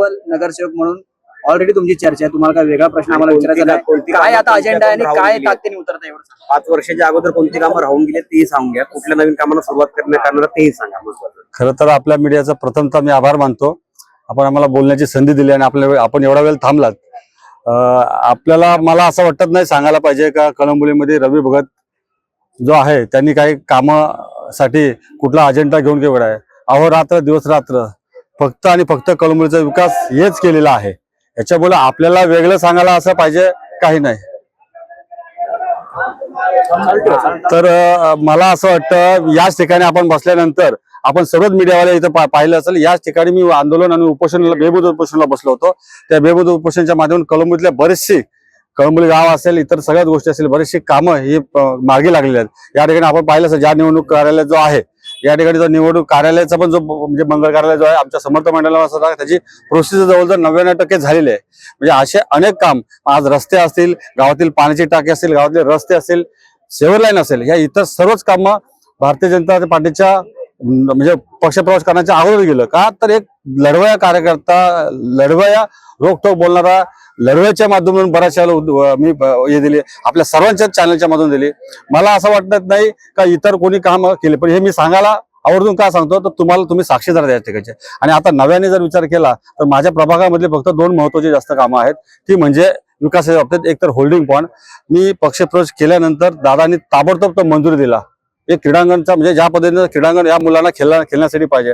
नगरसेवक म्हणून ऑलरेडी तुमची चर्चा आहे. तुम्हाला काय वेगळा प्रश्न आम्हाला विचारायचा काय आता अजेंडा आहे आणि काय? ताकदीने उतरता एवढं. पाच वर्षाच्या अगोदर कोणती कामं राहून गेली तेही सांगून घ्या. कुठल्या नवीन कामाला सुरुवात करण्यात येणार तेही सांगा. खरं तर आपल्या मीडियाचा प्रथमतः मी आभार मानतो. आपण आम्हाला बोलण्याची संधी दिली आणि आपल्या आपण एवढा वेळ थांबलात. अं, आपल्याला मला असं वाटत नाही सांगायला पाहिजे का कळंबोलीमध्ये रवी भगत जो आहे त्यांनी काही कामासाठी कुठला अजेंडा घेऊन केवढा आहे. अहोरात्र दिवस रात्र फक्त आणि फक्त कळंबोलीचा विकास हेच केलेला आहे. याच्यामुळे आपल्याला वेगळं सांगायला असं पाहिजे काही नाही. तर मला असं वाटतं याच ठिकाणी आपण बसल्यानंतर आपण सर्वच मीडियावाले इथं पा- पाहिलं असेल याच ठिकाणी मी आंदोलन आणि उपोषणाला बेबुद उपोषणला बसलो होतो. त्या बेबुद उपोषणच्या माध्यमातून कळंबोलीतल्या बरेचशी कळंबोली गाव असेल इतर सगळ्याच गोष्टी असेल बरेचशी कामं ही अं, मार्गी लागलेली आहेत. या ठिकाणी आपण पाहिलं असेल ज्या निवडणूक कार्यालय जो आहे या ठिकाणी जो निवडणूक कार्यालयाचा पण जो म्हणजे मंगळ कार्यालय जो आहे आमच्या समर्थ मंडळाला सुद्धा त्याची प्रोसेस जवळजवळ नव्याण्णव टक्के झालेली आहे. म्हणजे असे अनेक काम आज रस्ते असतील गावातील पाण्याची टाकी असतील गावातले रस्ते असतील सेवर लाईन असेल या इतर सर्वच कामं भारतीय जनता पार्टीच्या म्हणजे पक्षप्रवेश करण्याच्या अगोदर गेलं का? तर एक लढवया कार्यकर्ता लढवया रोखोक बोलणारा लढव्याच्या माध्यमातून बऱ्याचशा मी हे दिले आपल्या सर्वांच्याच चॅनलच्या मधून दिली. मला असं वाटत नाही का इतर कोणी काम केले पण हे मी सांगायला आवर्जून का सांगतो? तर तुम्हाला तुम्ही साक्षीदार द्या ठिकाणचे. आणि आता नव्याने जर विचार केला तर माझ्या प्रभागामधले फक्त दोन महत्वाची जास्त कामं आहेत. ती म्हणजे विकासाच्या बाबतीत एक तर होल्डिंग पॉईंट मी पक्षप्रवेश केल्यानंतर दादांनी ताबडतोब तो मंजुरी दिला. एक क्रीडांगणचा म्हणजे ज्या पद्धतीनं क्रीडांगण या मुलांना खेळला खेळण्यासाठी पाहिजे.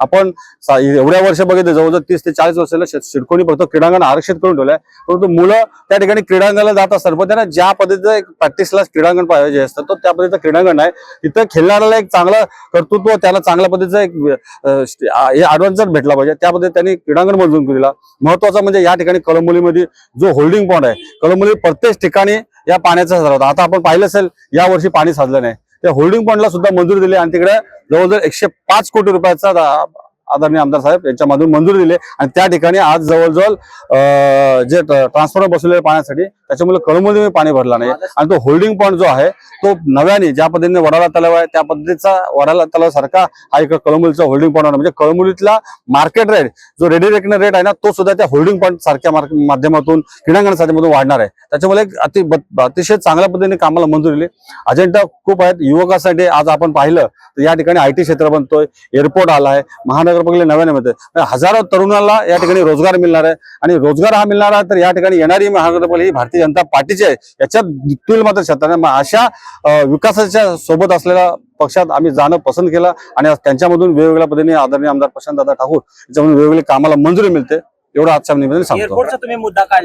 आपण एवढ्या वर्ष बघितलं जवळजवळ तीस ते चाळीस वर्षाला शे- शिडकोणी फक्त क्रीडांगण आरक्षित करून ठेवलंय. परंतु मुलं त्या ठिकाणी क्रीडांगणाला जात असतात. पण त्यांना ज्या पद्धतीचं एक प्रॅक्टिसला क्रीडांगण पाहिजे असतं तो त्या पद्धतीचं क्रीडांगण आहे. तिथं खेळणाऱ्याला एक चांगलं कर्तृत्व त्याला चांगल्या पद्धतीचं एक हे ऍडव्हान्सर भेटला पाहिजे. त्या पद्धतीने त्यांनी क्रीडांगण मंजूर दिला महत्वाचं म्हणजे या ठिकाणी कळंबोलीमध्ये जो होल्डिंग पॉईंट आहे कळंबोली प्रत्येक ठिकाणी या पाण्याचा साठा होता. आता आपण पाहिलं असेल या वर्षी पाणी साधलं नाही. त्या होल्डिंग पॉईंटला सुद्धा मंजुरी दिली आणि तिकडे जवळजवळ एकशे पाच कोटी रुपयाचा दा- आदरणीय आमदार साहेब यांच्यामधून मंजुरी दिली. आणि त्या ठिकाणी आज जवळजवळ जे ट्रान्सफॉर्मर बसवलेले पाण्यासाठी त्याच्यामुळे कळंबोलीमध्ये पाणी भरला नाही. आणि तो होल्डिंग पॉईंट जो आहे तो नव्याने ज्या पद्धतीने वडाला तलाव आहे त्या पद्धतीचा वडाला तलाव सारखा हा एक कळंबोलीचा होल्डिंग पॉईंट म्हणजे कळंबोलीतला मार्केट रेट जो रेडी रेकनर रेट आहे ना तो सुद्धा त्या होल्डिंग पॉईंट सारख्या मार्क- माध्यमातून क्रीडांगण साध्यमातून वाढणार आहे. त्याच्यामुळे एक अति अतिशय चांगल्या पद्धतीने कामाला मंजुरी दिली. अजेंडा खूप आहेत. युवकासाठी आज आपण पाहिलं तर या ठिकाणी आय टी क्षेत्र बनतोय. एअरपोर्ट आला आहे महानगरपालिकेला नव्याने मिळते हजारो तरुणाला या ठिकाणी रोजगार मिळणार आहे. आणि रोजगार हा मिळणार आहे तर या ठिकाणी येणारी महानगरपालिका ही भारतीय जनता पार्टीची आहे. याच्यात तुल मात्र शेतात मग अशा विकासाच्या सोबत असलेल्या पक्षात आम्ही जाणं पसंत केलं. आणि त्यांच्यामधून वेगवेगळ्या पद्धतीने आदरणीय आमदार प्रशांत दादा ठाकूर याच्यामधून वेगवेगळ्या कामाला मंजुरी मिळते. एवढं आजच्या निवेदन सांगतो. तुम्ही मुद्दा काढला.